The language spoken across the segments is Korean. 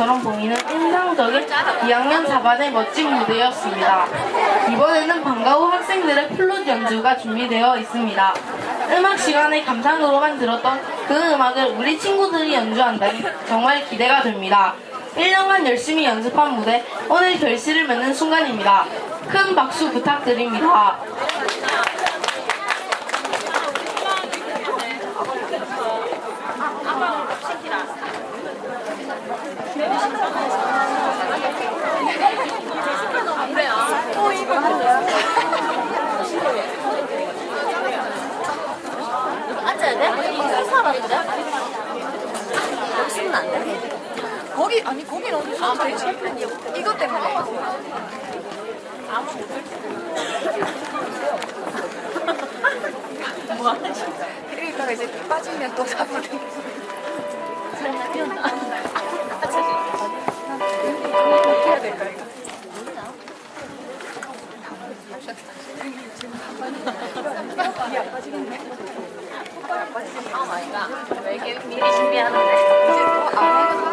것처럼 보이는 인상적인 2학년 4반의 멋진 무대였습니다. 이번에는 방과 후 학생들의 플룻 연주가 준비되어 있습니다. 음악 시간에 감상으로만 들었던 그 음악을 우리 친구들이 연주한다니 정말 기대가 됩니다. 1년간 열심히 연습한 무대, 오늘 결실을 맺는 순간입니다. 큰 박수 부탁드립니다. 사람인데? 여기 쓰면 안 돼? 거기 아니 거기는 어디 아 되지 이것 때문에 뭐 하지? 그러니까 이제 빠지면 또 사부를 어떻게 해야 될까 이거 아 마이 갓. 왜 이렇게 미리 준비하는데? 이제 또 아무래도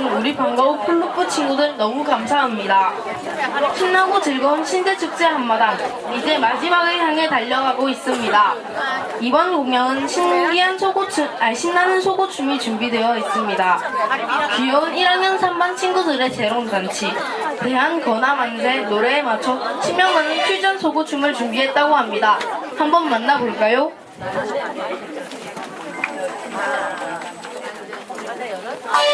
선물해준 우리 반가운 플룻부 친구들 너무 감사합니다. 신나고 즐거운 신대축제 한마당, 이제 마지막을 향해 달려가고 있습니다. 이번 공연은 신기한 소고춤, 아, 신나는 소고춤이 준비되어 있습니다. 귀여운 1학년 3반 친구들의 재롱잔치, 대한 거나 만세 노래에 맞춰 치명하는 퓨전 소고춤을 준비했다고 합니다. 한번 만나볼까요? 우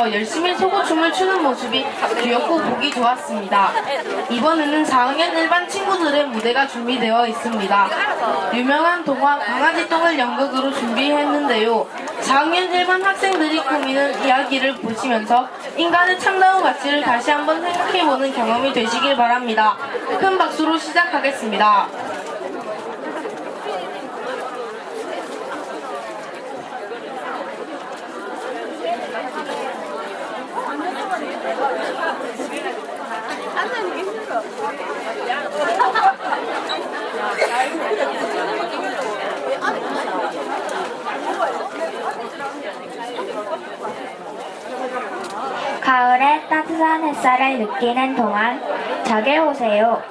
맞춰 열심히 소고춤을 추는 모습이 귀엽고 보기 좋았습니다. 이번에는 4학년 일반 친구들의 무대가 준비되어 있습니다. 유명한 동화 강아지 똥을 연극으로 준비했는데요. 4학년 일반 학생들이 꾸미는 이야기를 보시면서 인간의 참다운 가치를 다시 한번 생각해보는 경험이 되시길 바랍니다. 큰 박수로 시작하겠습니다. 가을의 따뜻한 햇살을 느끼는 동안 저길 오세요.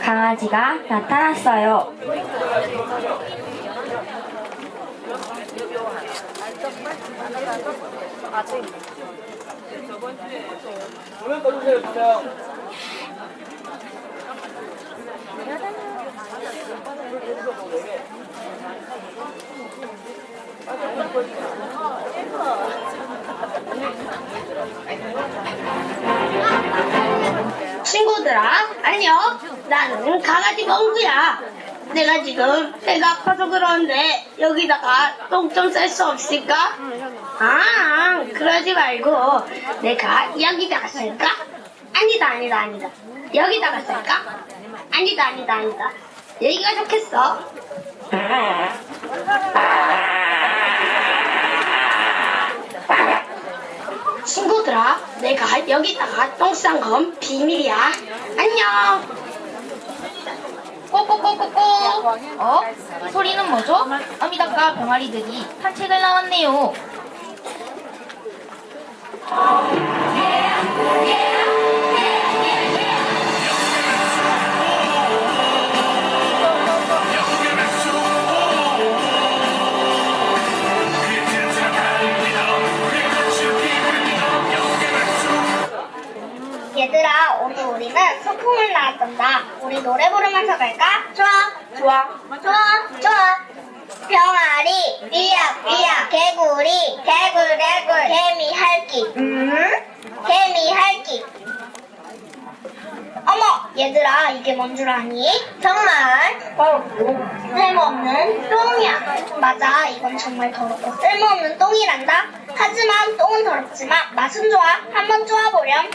강아지가 나타났어요. 친구들아, 안녕. 나는 강아지 멍구야. 내가 지금 배가 아파서 그러는데 여기다가 똥 좀 쌀 수 없을까? 아, 그러지 말고 내가 여기다가 쓸까? 아니다, 아니다, 아니다. 여기다가 쓸까? 아니다, 아니다, 아니다. 여기가 좋겠어. 친구들아, 내가 여기다가 똥 싼 건 비밀이야. 안녕. 꼬꼬꼬꼬꼬 어? 이 소리는 뭐죠? 아미닭과 병아리들이 산책을 나왔네요 오늘 우리는 소풍을 나왔단다. 우리 노래 부르면서 갈까? 좋아. 좋아. 좋아. 좋아. 병아리, 삐약, 삐약, 개구리, 개굴, 개굴, 개미, 할기. 음? 개미, 할기. 얘들아, 이게 뭔 줄 아니? 정말 쓸모없는 똥이야. 맞아, 이건 정말 더럽고 쓸모없는 똥이란다. 하지만 똥은 더럽지만 맛은 좋아. 한번 쪼아보렴.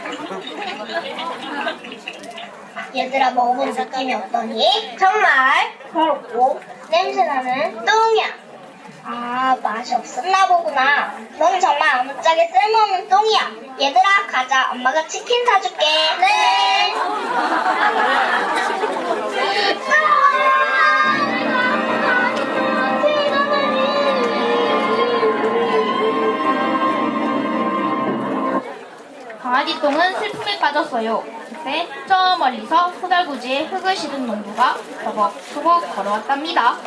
얘들아, 먹어본 느낌이 어떠니? 정말 더럽고 냄새나는 똥이야. 아, 맛이 없었나 보구나. 넌 정말 아무짝에 쓸모없는 똥이야. 얘들아, 가자. 엄마가 치킨 사줄게. 네. 강아지 똥은 슬픔에 빠졌어요. 그때 저 멀리서 후달구지에 흙을 실은 농부가 터벅터벅 걸어왔답니다.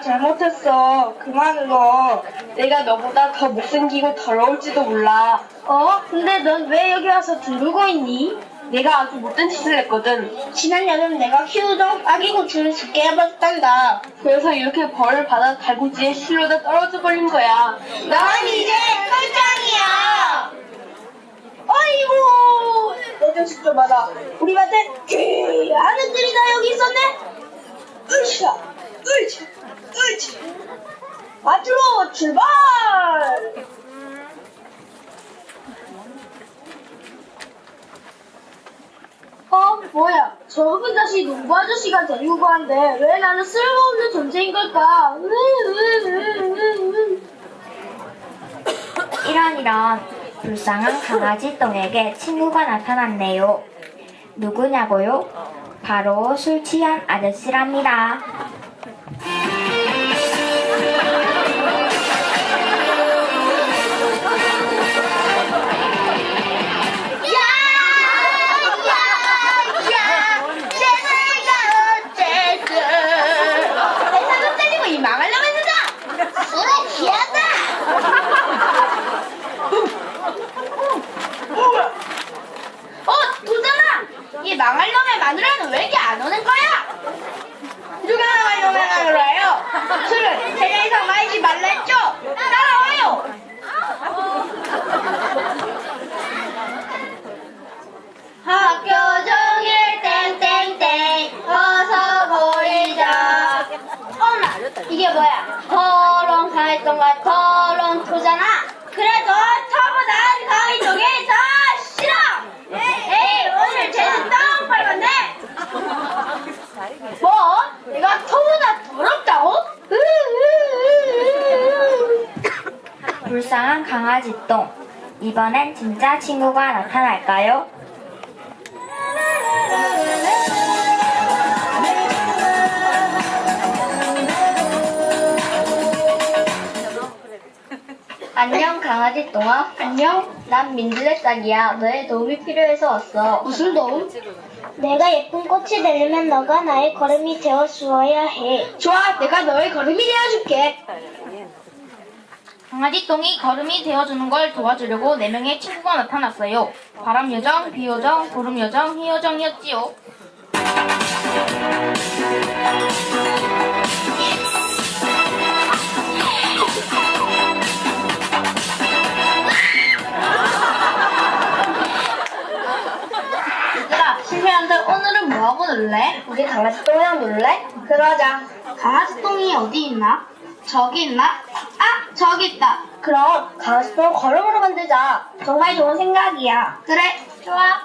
잘못했어. 그만 울어. 내가 너보다 더 못생기고 더러울지도 몰라. 어? 근데 넌 왜 여기 와서 두르고 있니? 내가 아주 못된 짓을 했거든. 지난 여름 내가 키우던 아기 고추를 죽게 해봤단다. 그래서 이렇게 벌을 받아 달구지에 실로다 떨어져 버린 거야. 넌 이제 꿀장이야. 아이고, 내 자식 좀 알아. 우리 밭에 귀한 애들이 다 여기 있었네. 으쌰, 으쌰, 으쌰. 밭으로 출발. 어, 뭐야? 저 흑은 자식 농부 아저씨가 데리고 가는데 왜 나는 쓸모없는 존재인 걸까? 이런 이런 불쌍한 강아지 똥에게 친구가 나타났네요. 누구냐고요? 바로 술 취한 아저씨랍니다. 망할 놈의 마누라는 왜 이렇게 안 오는 거야? 누가 망할 놈의 마누라예요? 술을 세잔 이상 마시지 말라 했죠? 따라와요! 학교 종일 땡땡땡 어서 보이자 어머나 이게 뭐야 거론 활동과 거론 토잖아 그래도 저보다 강의 쪽이 더 싫어 에이 오늘 쟤는 떡 밟았네 뭐? 내가 토보다 더럽다고? 불쌍한 강아지 똥. 이번엔 진짜 친구가 나타날까요? 안녕 강아지 똥아. 안녕. 난 민들레 싹이야. 너의 도움이 필요해서 왔어. 무슨 도움? 내가 예쁜 꽃이 되려면 너가 나의 걸음이 되어 주어야 해. 좋아. 내가 너의 걸음이 되어줄게 강아지 똥이 걸음이 되어주는 걸 도와주려고 네 명의 친구가 나타났어요. 바람 요정, 비 요정, 구름 요정, 희 요정이었지요. 얘들아, 실패한들 오늘은 뭐하고 놀래? 우리 강아지 똥이랑 놀래? 그러자 강아지 똥이 어디 있나? 저기 있나? 아 저기 있다 그럼 강아지 똥 걸음으로 만들자 정말 좋은 생각이야 그래 좋아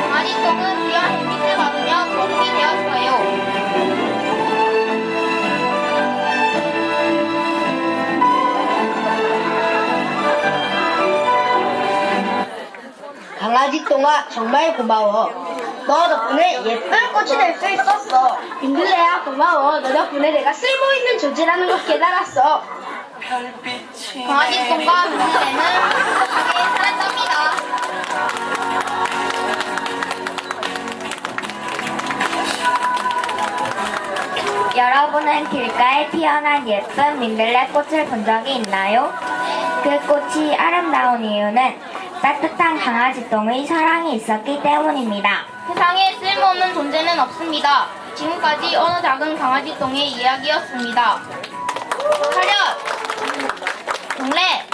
강아지 똥은 비와 햇빛을 받으며 거북이 되었어요. 강아지 똥아 정말 고마워. 너 덕분에 예쁜 꽃이 될 수 있었어. 민들레야 고마워. 너 덕분에 내가 쓸모있는 조지라는 걸 깨달았어. 강아지 똥과 민들레는 행복하게 살았답니다. 여러분은 길가에 피어난 예쁜 민들레 꽃을 본 적이 있나요? 그 꽃이 아름다운 이유는 따뜻한 강아지 똥의 사랑이 있었기 때문입니다. 세상에 쓸모없는 존재는 없습니다. 지금까지 어느 작은 강아지 똥의 이야기였습니다. 차렷! 동래!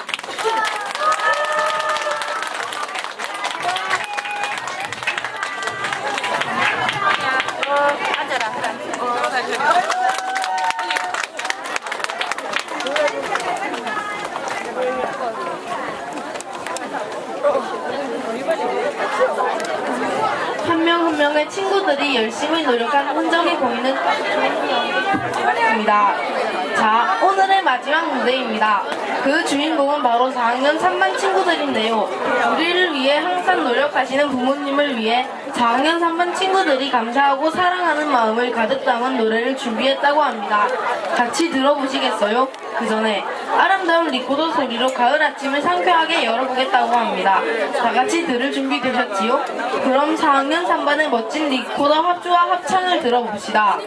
한 명 한 명의 친구들이 열심히 노력한 흔적이 보이는 좋습니다. 자, 오늘의 마지막 무대입니다. 그 주인공은 바로 4학년 3반 친구들인데요. 우리를 위해 항상 노력하시는 부모님을 위해 4학년 3반 친구들이 감사하고 사랑하는 마음을 가득 담은 노래를 준비했다고 합니다. 같이 들어보시겠어요? 그 전에 아름다운 리코더 소리로 가을 아침을 상쾌하게 열어보겠다고 합니다. 다 같이 들을 준비 되셨지요? 그럼 4학년 3반의 멋진 리코더 합주와 합창을 들어봅시다.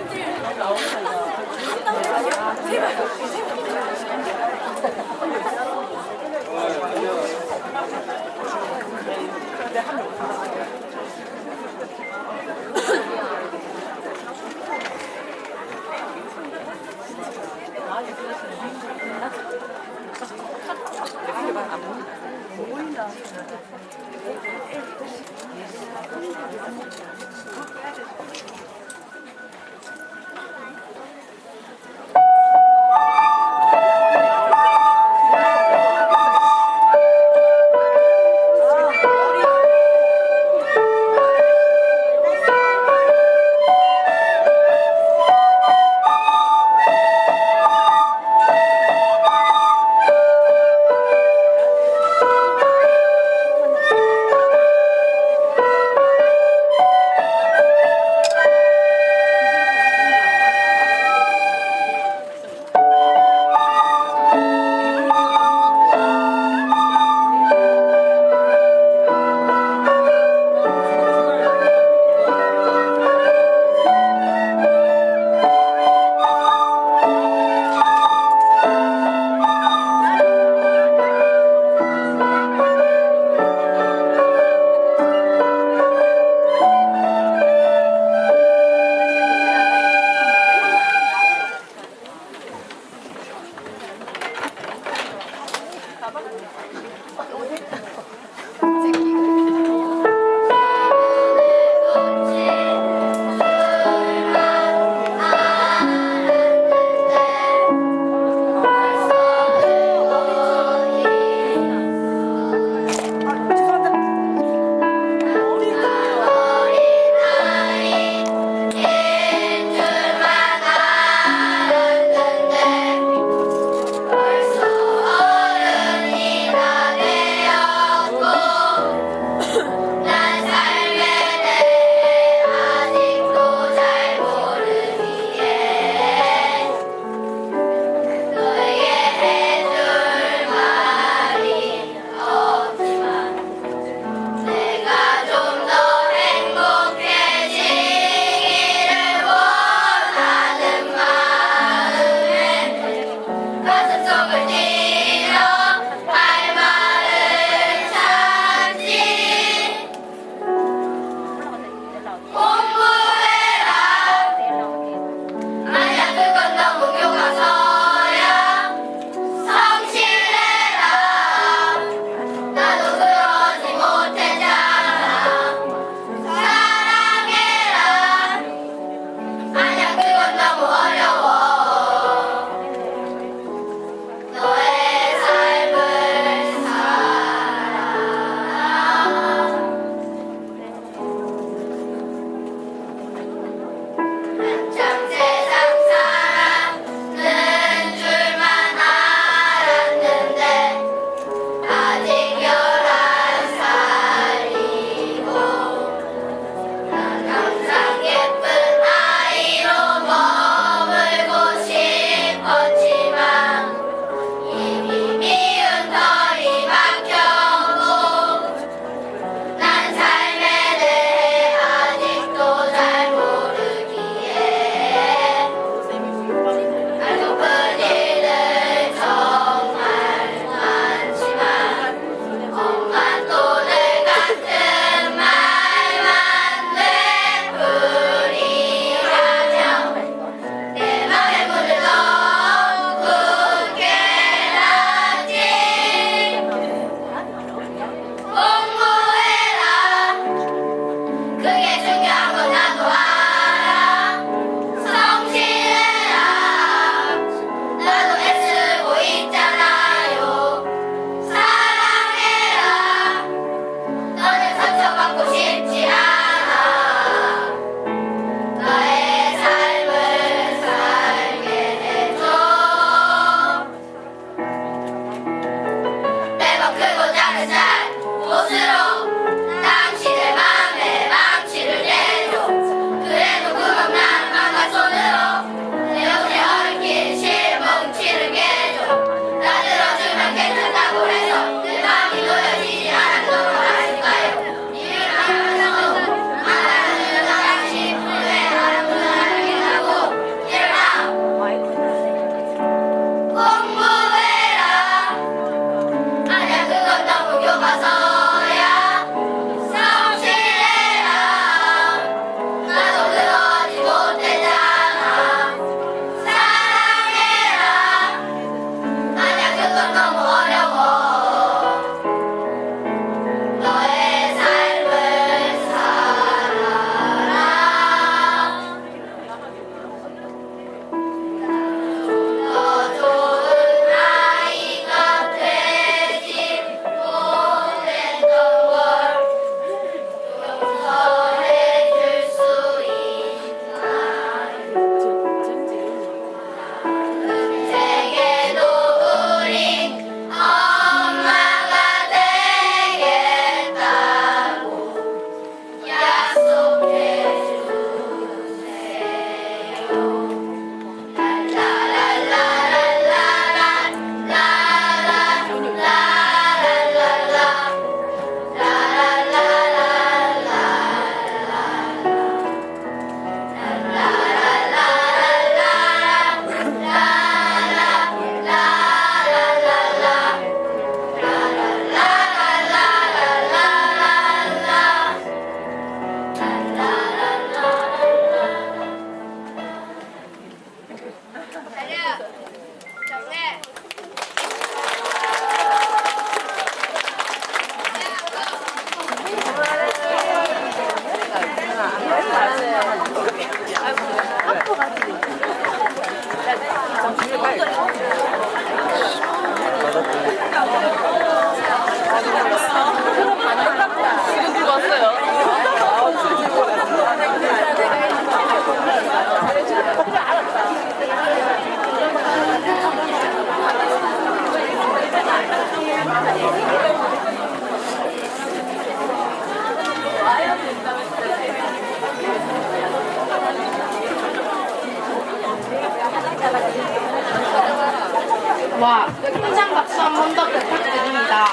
와, 현장 박수 한 번 더 부탁드립니다.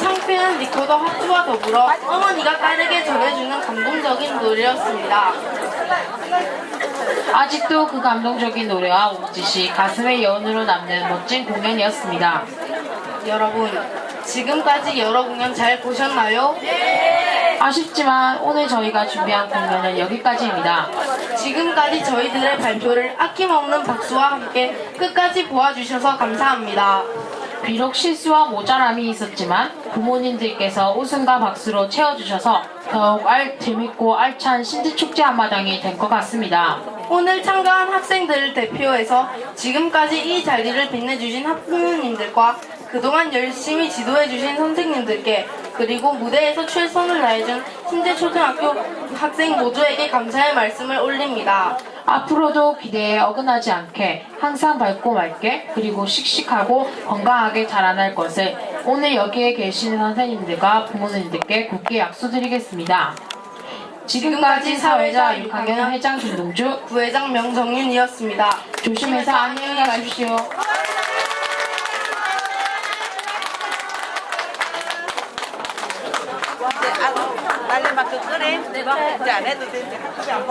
창피한 리코더 합주와 더불어 어머니가 딸에게 전해주는 감동적인 노래였습니다. 아직도 그 감동적인 노래와 몸짓이 가슴의 여운으로 남는 멋진 공연이었습니다. 여러분, 지금까지 여러 공연 잘 보셨나요? 아쉽지만 오늘 저희가 준비한 공연은 여기까지입니다. 지금까지 저희들의 발표를 아낌없는 박수와 함께 끝까지 보아주셔서 감사합니다. 비록 실수와 모자람이 있었지만 부모님들께서 웃음과 박수로 채워주셔서 더욱 알, 재밌고 알찬 신지축제 한마당이 된 것 같습니다. 오늘 참가한 학생들을 대표해서 지금까지 이 자리를 빛내주신 학부모님들과 그동안 열심히 지도해주신 선생님들께 그리고 무대에서 최선을 다해준 신재초등학교 학생 모두에게 감사의 말씀을 올립니다. 앞으로도 기대에 어긋나지 않게 항상 밝고 맑게 그리고 씩씩하고 건강하게 자라날 것을 오늘 여기에 계신 선생님들과 부모님들께 굳게 약속드리겠습니다. 지금까지 사회자 6학년 회장 김동주 부회장 명정윤이었습니다. 조심해서 안녕히 가십시오. 빨리 막 끄끄래. 이제 안